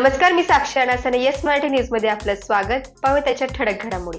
नमस्कार मी साक्षी अनासने. येस मराठी न्यूजमध्ये आपलं स्वागत. पाहू त्याच्या ठळक घडामोडी.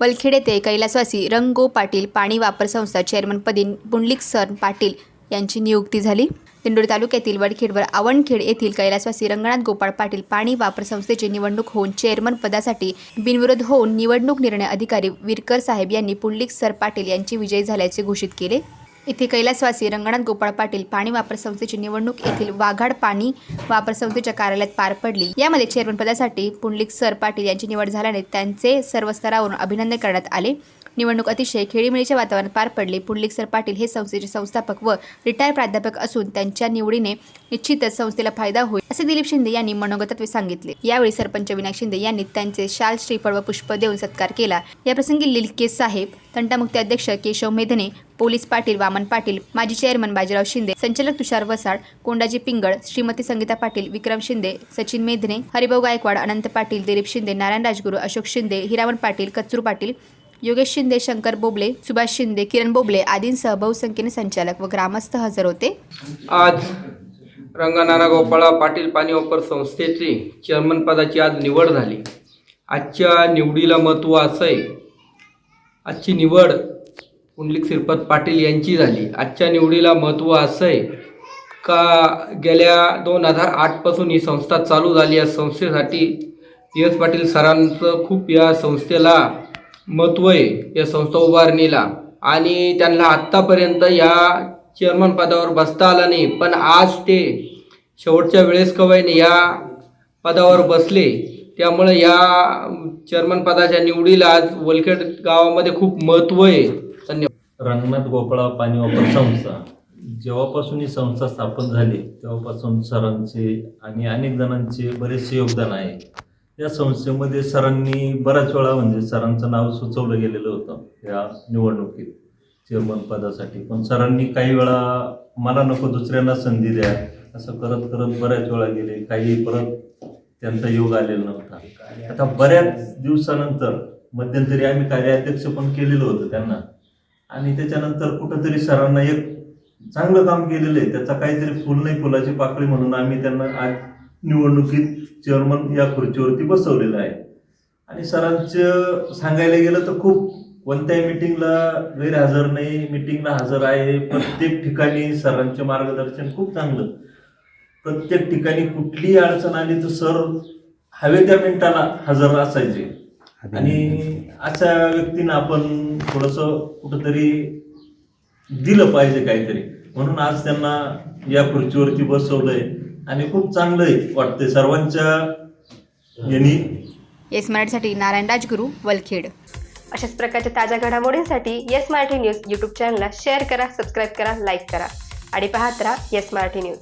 वलखेड येथे कैलासवासी रंगो पाटील पाणी वापर संस्था चेअरमनपदी पुंडलिक सर पाटील यांची नियुक्ती झाली. दिंडोरी तालुक्यातील वडखेडवर आवणखेड येथील कैलासवासी रंगनाथ गोपाळ पाटील पाणी वापर संस्थेची निवडणूक होऊन चेअरमन पदासाठी बिनविरोध होऊन निवडणूक निर्णय अधिकारी विरकर साहेब यांनी पुंडलिक सर पाटील यांची विजयी झाल्याचे घोषित केले. येथे कैलासवासी रंगनाथ गोपाळ पाटील पाणी वापर संस्थेची निवडणूक येथील वाघाड पाणी वापर संस्थेच्या कार्यालयात पार पडली. यामध्ये चेअरमन पदासाठी पुंडलिक सर पाटील यांची निवड झाल्याने त्यांचे सर्व स्तरावरून अभिनंदन करण्यात आले. निवडणूक अतिशय खेळीमेळीच्या वातावरणात पार पडली. पुंडलिकसर पाटील हे संस्थेचे संस्थापक व रिटायर प्राध्यापक असून त्यांच्या निवडीने निश्चितच संस्थेला फायदा होईल असे दिलीप शिंदे यांनी मनोगतात सांगितले. यावेळी सरपंच विनायक शिंदे यांनी त्यांचे शाल श्रीफळ व पुष्प देऊन सत्कार केला. याप्रसंगी लिलके साहेब तंटामुक्ती अध्यक्ष केशव मेधने पोलीस पाटील वामन पाटील माजी चेअरमन बाजीराव शिंदे संचालक तुषार वसाड कोंडाजी पिंगळ श्रीमती संगीता पाटील विक्रम शिंदे सचिन मेधने हरिभाऊ गायकवाड अनंत पाटील दिलीप शिंदे नारायण राजगुरू अशोक शिंदे हिरावण पाटील कच्चू पाटील योगेश शिंदे शंकर बोबले सुभाष शिंदे किरण बोबले आदींसह बहुसंख्येने संचालक व ग्रामस्थ हजर होते. आज रंगनाना गोपाळा पाटील पाणी वापर संस्थेची चेअरमन पदाची आज निवड झाली. आजच्या निवडीला महत्त्व असं आहे. आजची निवड पुंडलिक श्रीपत पाटील यांची झाली. आजच्या निवडीला महत्त्व असं आहे का गेल्या दोन हजार आठपासून ही संस्था चालू झाली या संस्थेसाठी? डी एस पाटील सरांचं खूप या संस्थेला महत्त्व आहे या संस्था उभारणीला. आणि त्यांना आत्तापर्यंत या चेअरमन पदावर बसता आला नाही. पण आज ते शेवटच्या वेळेस कवयने या पदावर बसले. त्यामुळे या चेअरमन पदाच्या निवडीला आज वलखेड गावामध्ये खूप महत्त्व आहे. धन्यवाद. रंगनाथ गोपाळा पाणी वापर संस्था. जेव्हापासून ही संस्था स्थापन झाली तेव्हापासून सरांचे आणि अनेक जणांचे बरेचसे योगदान आहे. या संस्थेमध्ये सरांनी बऱ्याच वेळा म्हणजे सरांचं नाव सुचवलं गेलेलं होतं या निवडणुकीत चेअरमन पदासाठी. पण सरांनी काही वेळा मला नको दुसऱ्यांना संधी द्या. असं करत करत बऱ्याच वेळा गेले. काही परत त्यांचा योग आलेला नव्हता. आता बऱ्याच दिवसानंतर मध्यंतरी आम्ही कार्याध्यक्ष पण केलेलं होतं त्यांना. आणि त्याच्यानंतर कुठंतरी सरांना एक चांगलं काम केलेलं आहे. त्याचा काहीतरी फुल नाही फुलाची पाकळी म्हणून आम्ही त्यांना आज निवडणुकीत चेअरमन या खुर्चीवरती बसवलेलं आहे. आणि सरांचं सांगायला गेलं तर खूप कोणत्याही मिटिंगला गैरहजर नाही मिटिंगला हजर आहे. प्रत्येक ठिकाणी सरांचे मार्गदर्शन खूप चांगलं. प्रत्येक ठिकाणी कुठलीही अडचण आली तर सर हवे त्या मिनिटाला हजर असायचे. आणि अशा व्यक्तींना आपण थोडंसं कुठंतरी दिलं पाहिजे काहीतरी. म्हणून आज त्यांना या खुर्चीवरती बसवलंय. आणि खूप चांगलंही वाटते सर्वांच्या यांनी येस मराठीसाठी नारायण राजगुरू वलखेड. अशाच प्रकारच्या ताज्या घडामोडींसाठी येस मराठी न्यूज यूट्यूब चॅनलला शेअर करा सबस्क्राईब करा लाईक करा. आणि पाहत राहा येस मराठी न्यूज